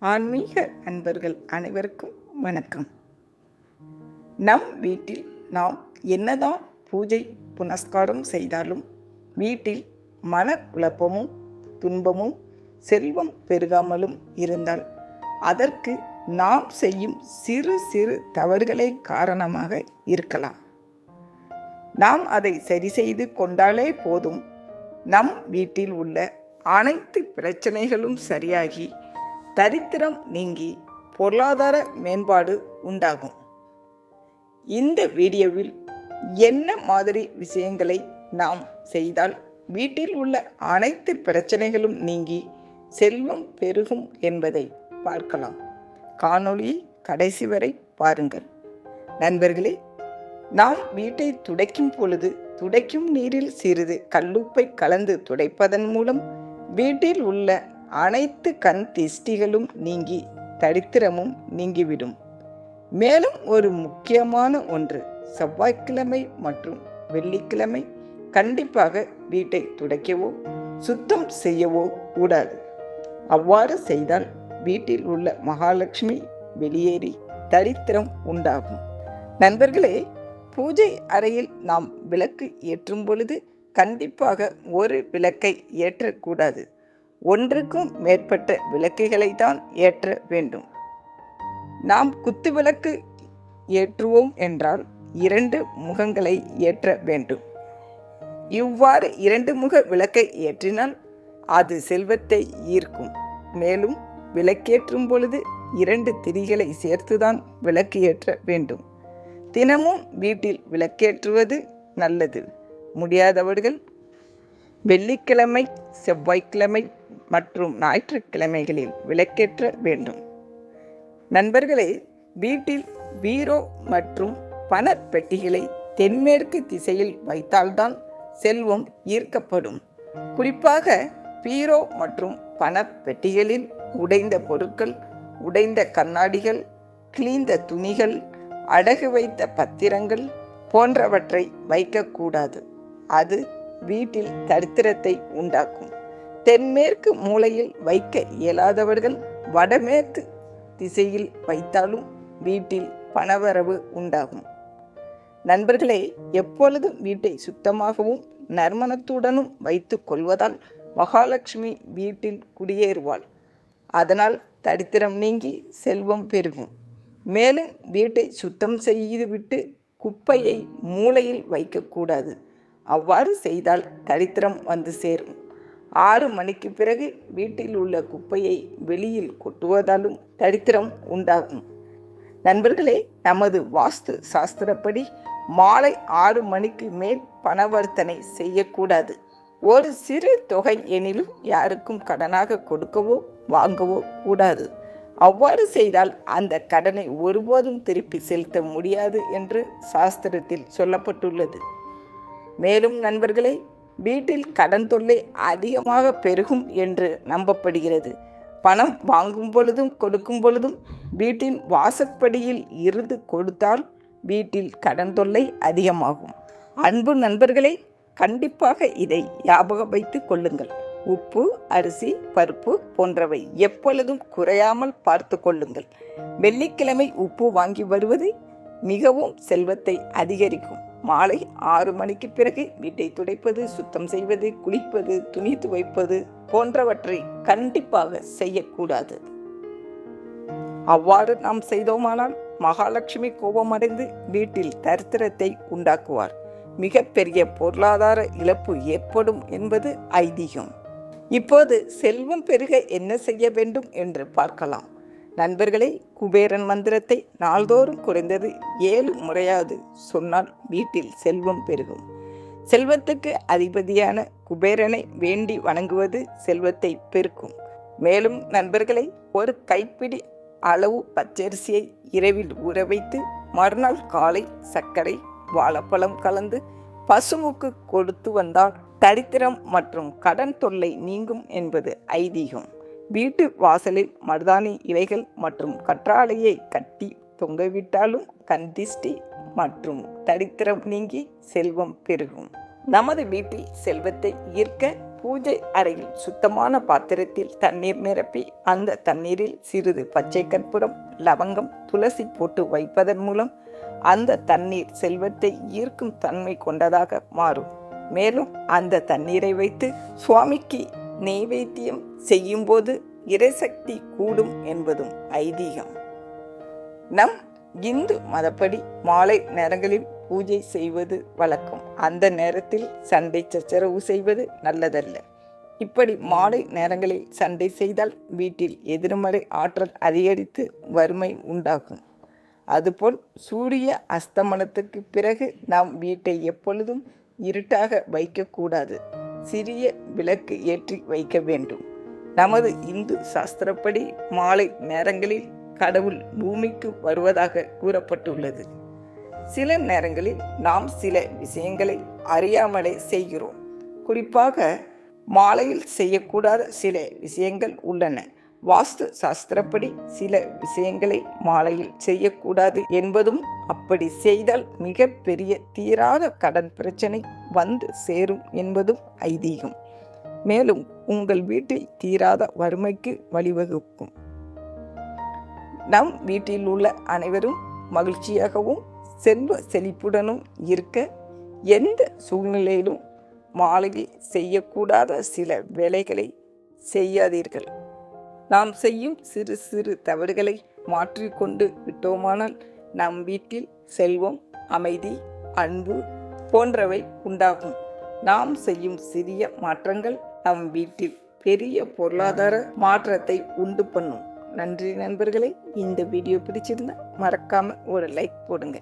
ஆன்மீக அன்பர்கள் அனைவருக்கும் வணக்கம். நம் வீட்டில் நாம் என்னதான் பூஜை புனஸ்காரம் செய்தாலும் வீட்டில் மன குழப்பமும் துன்பமும் செல்வம் பெருகாமலும் இருந்தால் அதற்கு நாம் செய்யும் சிறு சிறு தவறுகளே காரணமாக இருக்கலாம். நாம் அதை சரி செய்து கொண்டாலே போதும். நம் வீட்டில் உள்ள அனைத்து பிரச்சனைகளும் சரியாகி தரித்திரம் நீங்கி பொருளாதார மேம்பாடு உண்டாகும். இந்த வீடியோவில் என்ன மாதிரி விஷயங்களை நாம் செய்தால் வீட்டில் உள்ள அனைத்து பிரச்சனைகளும் நீங்கி செல்வம் பெருகும் என்பதை பார்க்கலாம். காணொளியை கடைசி வரை பாருங்கள். நண்பர்களே நாம் வீட்டை துடைக்கும் பொழுது துடைக்கும் நீரில் சிறிது கல்லுப்பை கலந்து துடைப்பதன் மூலம் வீட்டில் உள்ள அனைத்து கண் திஷ்டிகளும் நீங்கி தரித்திரமும் நீங்கிவிடும். மேலும் ஒரு முக்கியமான ஒன்று செவ்வாய்க்கிழமை மற்றும் வெள்ளிக்கிழமை கண்டிப்பாக வீட்டை துடைக்கவோ சுத்தம் செய்யவோ கூடாது. அவ்வாறு செய்தால் வீட்டில் உள்ள மகாலட்சுமி வெளியேறி தரித்திரம் உண்டாகும். நண்பர்களே பூஜை அறையில் நாம் விளக்கு ஏற்றும் பொழுது கண்டிப்பாக ஒரு விளக்கை ஏற்றக்கூடாது. ஒன்றுக்கும் மேற்பட்ட விளக்குகளை தான் ஏற்ற வேண்டும். நாம் குத்து விளக்கு ஏற்றுவோம் என்றால் இரண்டு முகங்களை ஏற்ற வேண்டும். இவ்வாறு இரண்டு முக விளக்கை ஏற்றினால் அது செல்வத்தை ஈர்க்கும். மேலும் விளக்கேற்றும் பொழுது இரண்டு திரிகளை சேர்த்துதான் விளக்கு ஏற்ற வேண்டும். தினமும் வீட்டில் விளக்கேற்றுவது நல்லது. முடியாதவர்கள் வெள்ளிக்கிழமை செவ்வாய்க்கிழமை மற்றும் ஞாயிற்றுக்கிழமைகளில் விளக்கேற்ற வேண்டும். நண்பர்களே வீட்டில் பீரோ மற்றும் பணப்பெட்டிகளை தென்மேற்கு திசையில் வைத்தால்தான் செல்வம் ஈர்க்கப்படும். குறிப்பாக பீரோ மற்றும் பணப்பெட்டிகளில் உடைந்த பொருட்கள் உடைந்த கண்ணாடிகள் கிழிந்த துணிகள் அடகு வைத்த பத்திரங்கள் போன்றவற்றை வைக்கக்கூடாது. அது வீட்டில் தரித்திரத்தை உண்டாக்கும். தென்மேற்கு மூலையில் வைக்க இயலாதவர்கள் வடமேற்கு திசையில் வைத்தாலும் வீட்டில் பணவரவு உண்டாகும். நண்பர்களே எப்பொழுதும் வீட்டை சுத்தமாகவும் நறுமணத்துடனும் வைத்து கொள்வதால் மகாலட்சுமி வீட்டில் குடியேறுவாள். அதனால் தரித்திரம் நீங்கி செல்வம் பெருகும். மேலும் வீட்டை சுத்தம் செய்துவிட்டு குப்பையை மூளையில் வைக்கக்கூடாது. அவ்வாறு செய்தால் தரித்திரம் வந்து சேரும். ஆறு மணிக்கு பிறகு வீட்டில் உள்ள குப்பையை வெளியில் கொட்டுவதாலும் தரித்திரம் உண்டாகும். நண்பர்களே நமது வாஸ்து சாஸ்திரப்படி மாலை ஆறு மணிக்கு மேல் பணவர்த்தனை செய்யக்கூடாது. ஒரு சிறு தொகை எனிலும் யாருக்கும் கடனாக கொடுக்கவோ வாங்கவோ கூடாது. அவ்வாறு செய்தால் அந்த கடனை ஒருபோதும் திருப்பி செலுத்த முடியாது என்று சாஸ்திரத்தில் சொல்லப்பட்டுள்ளது. மேலும் நண்பர்களே வீட்டில் கடன் தொல்லை அதிகமாக பெருகும் என்று நம்பப்படுகிறது. பணம் வாங்கும் பொழுதும் கொடுக்கும் பொழுதும் வீட்டின் வாசற்படியில் இருந்து கொடுத்தால் வீட்டில் கடன் தொல்லை அதிகமாகும். அன்பு நண்பர்களே கண்டிப்பாக இதை ஞாபகம் வைத்து கொள்ளுங்கள். உப்பு அரிசி பருப்பு போன்றவை எப்பொழுதும் குறையாமல் பார்த்து கொள்ளுங்கள். வெள்ளிக்கிழமை உப்பு வாங்கி வருவது மிகவும் செல்வத்தை அதிகரிக்கும். மாலை ஆறு மணிக்கு பிறகு வீட்டை துடைப்பது சுத்தம் செய்வது குளிப்பது துணி துவைப்பது போன்றவற்றை கண்டிப்பாக செய்யக்கூடாது. அவ்வாறு நாம் செய்தோமானால் மகாலட்சுமி கோபமடைந்து வீட்டில் தரித்திரத்தை உண்டாக்குவார். மிகப்பெரிய பொருளாதார இழப்பு ஏற்படும் என்பது ஐதீகம். இப்போது செல்வம் பெருக என்ன செய்ய வேண்டும் என்று பார்க்கலாம். நண்பர்களே குபேரன் மந்திரத்தை நாள்தோறும் குறைந்தது ஏழு முறையாவது சொன்னால் வீட்டில் செல்வம் பெருகும். செல்வத்துக்கு அதிபதியான குபேரனை வேண்டி வணங்குவது செல்வத்தை பெருக்கும். மேலும் நண்பர்களை ஒரு கைப்பிடி அளவு பச்சரிசியை இரவில் ஊற வைத்து மறுநாள் காலை சர்க்கரை வாழைப்பழம் கலந்து பசுவுக்கு கொடுத்து வந்தால் தரித்திரம் மற்றும் கடன் தொல்லை நீங்கும் என்பது ஐதீகம். வீட்டு வாசலில் மருதாணி இலைகள் மற்றும் கற்றாழையை கட்டி தொங்கவிட்டாலும் கந்திஷ்டி மற்றும் தரித்திரம் நீங்கி செல்வம் பெருகும். நமது வீட்டில் செல்வத்தை ஈர்க்க பூஜை அறையில் சுத்தமான பாத்திரத்தில் தண்ணீர் நிரப்பி அந்த தண்ணீரில் சிறிது பச்சை கற்பூரம் லவங்கம் துளசி போட்டு வைப்பதன் மூலம் அந்த தண்ணீர் செல்வத்தை ஈர்க்கும் தன்மை கொண்டதாக மாறும். மேலும் அந்த தண்ணீரை வைத்து சுவாமிக்கு நெய்வேத்தியம் செய்யும்போது இறைசக்தி கூடும் என்பதும் ஐதீகம். நம் இந்து மதப்படி மாலை நேரங்களில் பூஜை செய்வது வழக்கம். அந்த நேரத்தில் சண்டை சச்சரவு செய்வது நல்லதல்ல. இப்படி மாலை நேரங்களில் சண்டை செய்தால் வீட்டில் எதிர்மறை ஆற்றல் அதிகரித்து வறுமை உண்டாகும். அதுபோல் சூரிய அஸ்தமனத்துக்கு பிறகு நாம் வீட்டை எப்பொழுதும் இருட்டாக வைக்கக்கூடாது. சிறிய விளக்கு ஏற்றி வைக்க வேண்டும். நமது இந்து சாஸ்திரப்படி மாலை நேரங்களில் கடவுள் பூமிக்கு வருவதாக கூறப்பட்டுள்ளது. சில நேரங்களில் நாம் சில விஷயங்களை அறியாமலே செய்கிறோம். குறிப்பாக மாலையில் செய்யக்கூடாத சில விஷயங்கள் உள்ளன. வாஸ்து சாஸ்திரப்படி சில விஷயங்களை மாலையில் செய்யக்கூடாது என்பதும் அப்படி செய்தால் மிக பெரிய தீராத கடன் பிரச்சனை வந்து சேரும் என்பதும் ஐதீகம். மேலும் உங்கள் வீட்டில் தீராத வறுமைக்கு வழிவகுக்கும். நம் வீட்டில் உள்ள அனைவரும் மகிழ்ச்சியாகவும் செல்வ செழிப்புடனும் இருக்க எந்த சூழ்நிலையிலும் மாலையில் செய்யக்கூடாத சில வேலைகளை செய்யாதீர்கள். நாம் செய்யும் சிறு சிறு தவறுகளை மாற்றிக்கொண்டு விட்டோமானால் நம் வீட்டில் செல்வம் அமைதி அன்பு போன்றவை உண்டாகும். நாம் செய்யும் சிறிய மாற்றங்கள் நம் வீட்டில் பெரிய பொருளாதார மாற்றத்தை உண்டு பண்ணும். நன்றி நண்பர்களே. இந்த வீடியோ பிடிச்சிருந்தா மறக்காம ஒரு லைக் போடுங்க.